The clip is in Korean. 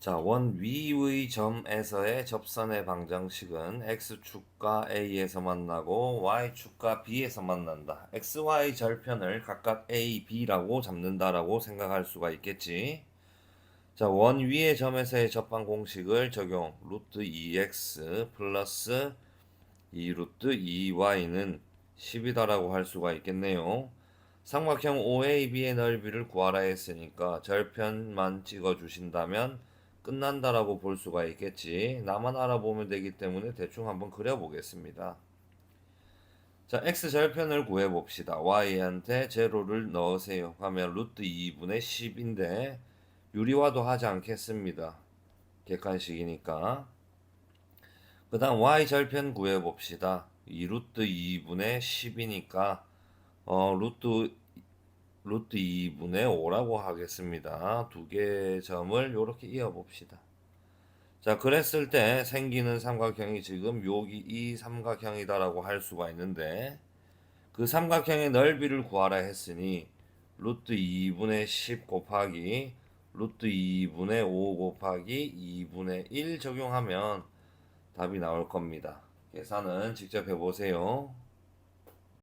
자, 원 위의 점에서의 접선의 방정식은 x축과 a에서 만나고 y축과 b에서 만난다. xy 절편을 각각 a, b라고 잡는다라고 생각할 수가 있겠지. 자, 원 위의 점에서의 접방 공식을 적용. 루트 2x 플러스 2 루트 2y는 10이다라고 할 수가 있겠네요. 삼각형 OAB의 넓이를 구하라 했으니까 절편만 찍어 주신다면 끝난다라고 볼 수가 있겠지. 나만 알아보면 되기 때문에 대충 한번 그려 보겠습니다. 자, x 절편을 구해 봅시다. y한테 제로를 넣으세요. 하면 루트 2분의 10인데 유리화도 하지 않겠습니다. 객관식이니까. 그 다음 y 절편 구해 봅시다. 2 루트 2분의 10이니까 어, 루트 루트 2분의 5라고 하겠습니다. 두 개의 점을 이렇게 이어 봅시다. 자, 그랬을 때 생기는 삼각형이 지금 여기 이 삼각형이다라고 할 수가 있는데 그 삼각형의 넓이를 구하라 했으니 루트 2분의 10 곱하기 루트 2분의 5 곱하기 2분의 1 적용하면 답이 나올 겁니다. 계산은 직접 해보세요.